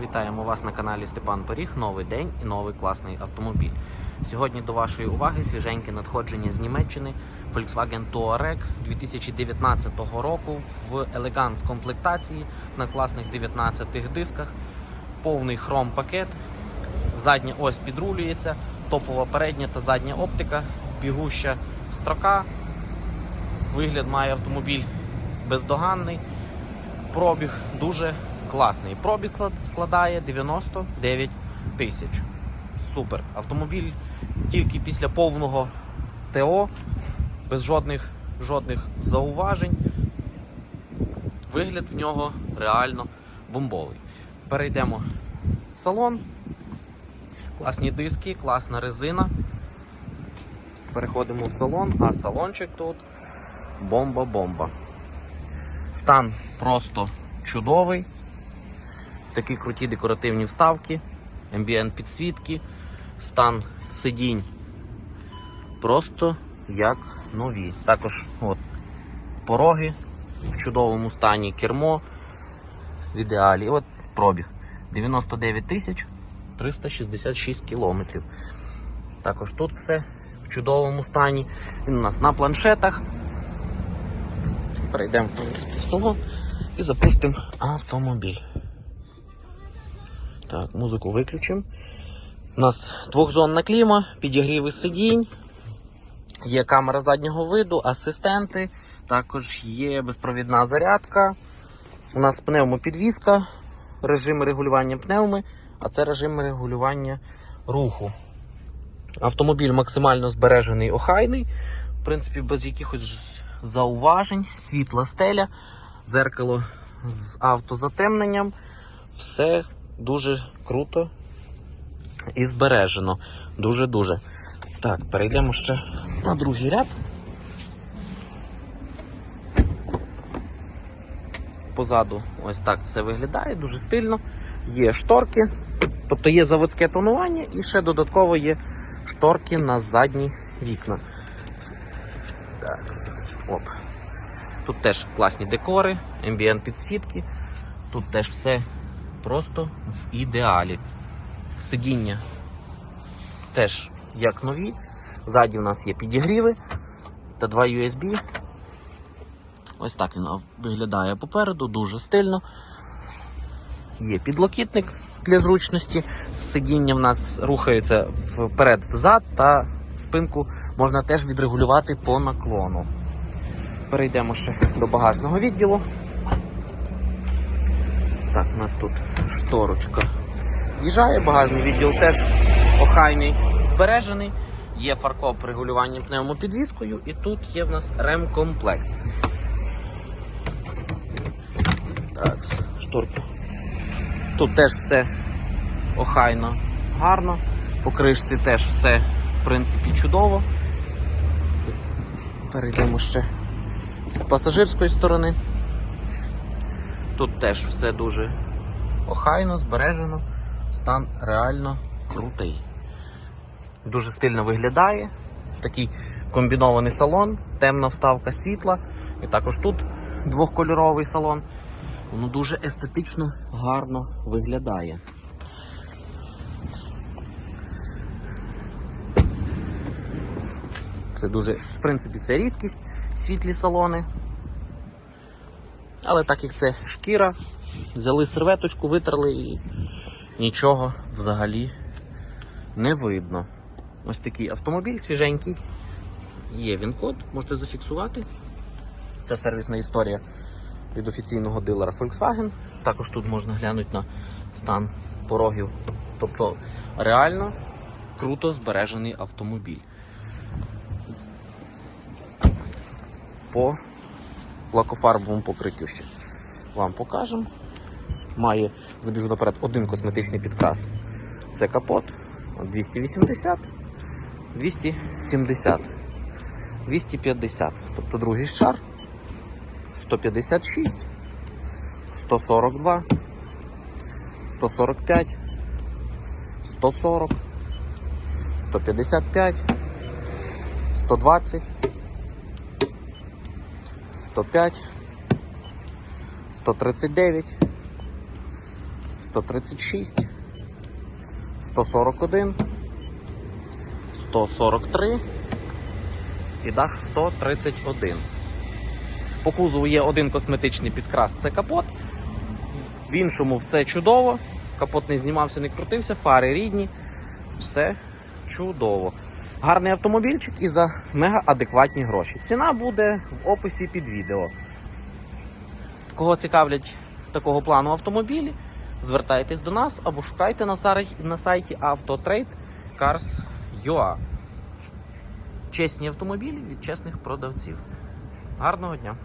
Вітаємо вас на каналі Степан Поріг. Новий день і новий класний автомобіль. Сьогодні до вашої уваги свіженьке надходження з Німеччини Volkswagen Touareg 2019 року в елеганс комплектації на класних 19 дисках. Повний хром пакет. Задня ось підрулюється, топова передня та задня оптика, бігуща строка. Вигляд має автомобіль бездоганний. Пробіг дуже класний. Пробіг складає 99 тисяч. Супер. Автомобіль тільки після повного ТО, без жодних, жодних зауважень. Вигляд в нього реально бомбовий. Перейдемо в салон. Класні диски, класна резина. Переходимо в салон, а салончик тут бомба-бомба. Стан просто чудовий. Такі круті декоративні вставки, ambient підсвітки, стан сидінь просто як нові. Також от, пороги в чудовому стані, кермо в ідеалі. От пробіг 99 тисяч 366 кілометрів. Також тут все в чудовому стані. Він у нас на планшетах. Перейдемо в принципі в салон і запустимо автомобіль. Так, музику виключимо. У нас двохзонна кліма, підігріви сидінь, є камера заднього виду, асистенти, також є безпровідна зарядка. У нас пневмопідвізка, режим регулювання пневми, а це режим регулювання руху. Автомобіль максимально збережений, охайний, в принципі, без якихось зауважень, світла стеля, зеркало з автозатемненням. Все дуже круто і збережено. Дуже-дуже. Так, перейдемо ще на другий ряд. Позаду ось так все виглядає, дуже стильно. Є шторки, тобто є заводське тонування і ще додатково є шторки на задні вікна. Так, оп. Тут теж класні декори, ambient підсвітки. Тут теж все просто в ідеалі. Сидіння теж як нові. Ззаді у нас є підігріви та два USB. Ось так він виглядає попереду, дуже стильно. Є підлокітник для зручності. Сидіння в нас рухається вперед-взад та спинку можна теж відрегулювати по наклону. Перейдемо ще до багажного відділу. Так, у нас тут шторочка їжджає, багажний відділ теж охайний, збережений. Є фаркоп регулювання пневмопідвіскою і тут є в нас ремкомплект. Так, шторка. Тут теж все охайно, гарно. По кришці теж все, в принципі, чудово. Перейдемо ще з пасажирської сторони. Тут теж все дуже охайно, збережено, стан реально крутий. Дуже стильно виглядає. Такий комбінований салон, темна вставка світла. І також тут двохкольоровий салон. Воно дуже естетично гарно виглядає. Це дуже, в принципі, це рідкість, світлі салони. Але так як це шкіра, взяли серветочку, витерли і нічого взагалі не видно. Ось такий автомобіль свіженький. Є він код, можете зафіксувати. Це сервісна історія від офіційного дилера Volkswagen. Також тут можна глянути на стан порогів. Тобто реально круто збережений автомобіль. По лакофарбовому покриттю ще. Вам покажемо. Має, забіжу наперед, один косметичний підкрас. Це капот. 280, 270, 250. Тобто другий шар. 156, 142, 145, 140, 155, 120, 105, 139, 136, 141, 143 і дах 131. По кузову є один косметичний підкрас це капот. В іншому все чудово. Капот не знімався, не крутився, фари рідні. Все чудово. Гарний автомобільчик і за мега адекватні гроші. Ціна буде в описі під відео. Кого цікавлять такого плану автомобілі, звертайтесь до нас або шукайте на сайті Autotrade Cars.ua. Чесні автомобілі від чесних продавців. Гарного дня!